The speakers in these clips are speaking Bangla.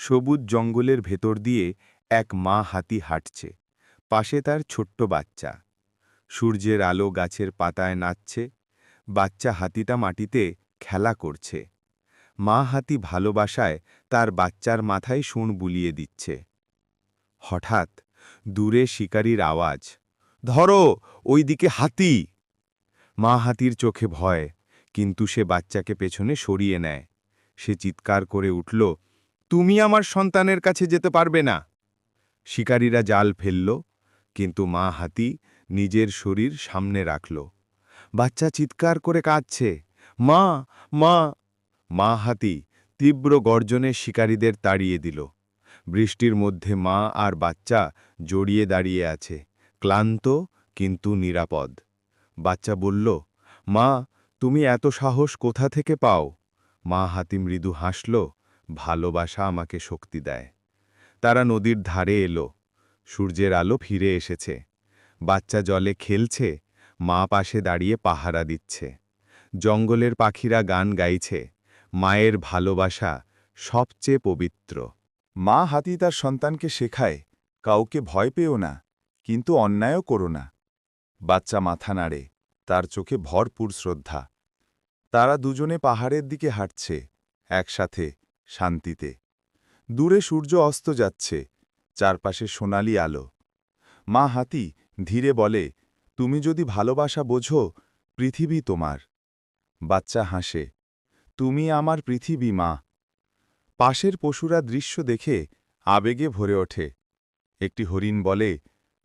সবুজ জঙ্গলের ভেতর দিয়ে এক মা হাতি হাঁটছে। পাশে তার ছোট্ট বাচ্চা। সূর্যের আলো গাছের পাতায় নাচছে। বাচ্চা হাতিটা মাটিতে খেলা করছে। মা হাতি ভালোবাসায় তার বাচ্চার মাথায় শুঁড় বুলিয়ে দিচ্ছে। হঠাৎ দূরে শিকারীর আওয়াজ, ধরো, ওইদিকে হাতি! মা হাতির চোখে ভয়, কিন্তু সে বাচ্চাকে পেছনে সরিয়ে নেয়। সে চিৎকার করে উঠল তুমি আমার সন্তানের কাছে যেতে পারবে না। শিকারীরা জাল ফেলল, কিন্তু মা হাতি নিজের শরীর সামনে রাখল। বাচ্চা চিৎকার করে কাঁদছে, মা মা! মা হাতি তীব্র গর্জনে শিকারীদের তাড়িয়ে দিল। বৃষ্টির মধ্যে মা আর বাচ্চা জড়িয়ে দাঁড়িয়ে আছে, ক্লান্ত কিন্তু নিরাপদ। বাচ্চা বলল, মা, তুমি এত সাহস কোথা থেকে পাও? মা হাতি মৃদু হাসল ভালোবাসা আমাকে শক্তি দেয়। তারা নদীর ধারে এলো, সূর্যের আলো ফিরে এসেছে। বাচ্চা জলে খেলছে, মা পাশে দাঁড়িয়ে পাহারা দিচ্ছে। জঙ্গলের পাখিরা গান গাইছে, মায়ের ভালোবাসা সবচেয়ে পবিত্র। মা হাতি তার সন্তানকে শেখায়, কাউকে ভয় পেও না, কিন্তু অন্যায়ও করো না। বাচ্চা মাথা নাড়ে, তার চোখে ভরপুর শ্রদ্ধা। তারা দুজনে পাহাড়ের দিকে হাঁটছে, একসাথে শান্তিতে। দূরে সূর্য অস্ত যাচ্ছে, চারপাশে সোনালি আলো। মা হাতি ধীরে বলে, তুমি যদি ভালোবাসা বোঝো, পৃথিবী তোমার। বাচ্চা হাসে, তুমি আমার পৃথিবী, মা। পাশের পশুরা দৃশ্য দেখে আবেগে ভরে ওঠে। একটি হরিণ বলে,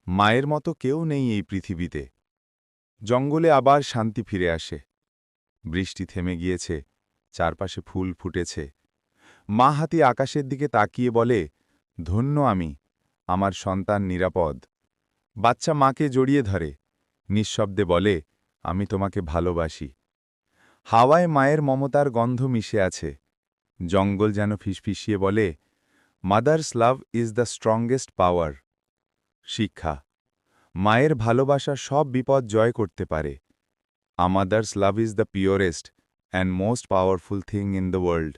মায়ের মতো কেউ নেই এই পৃথিবীতে। জঙ্গলে আবার শান্তি ফিরে আসে। বৃষ্টি থেমে গিয়েছে, চারপাশে ফুল ফুটেছে। মা হাতি আকাশের দিকে তাকিয়ে বলে, ধন্য আমি, আমার সন্তান নিরাপদ। বাচ্চা মাকে জড়িয়ে ধরে, নিঃশব্দে বলে, আমি তোমাকে ভালোবাসি। হাওয়ায় মায়ের মমতার গন্ধ মিশে আছে। জঙ্গল যেন ফিসফিসিয়ে বলে mother's love is the strongest power শিক্ষা, মায়ের ভালোবাসা সব বিপদ জয় করতে পারে। A mother's love is the purest and most powerful thing in the world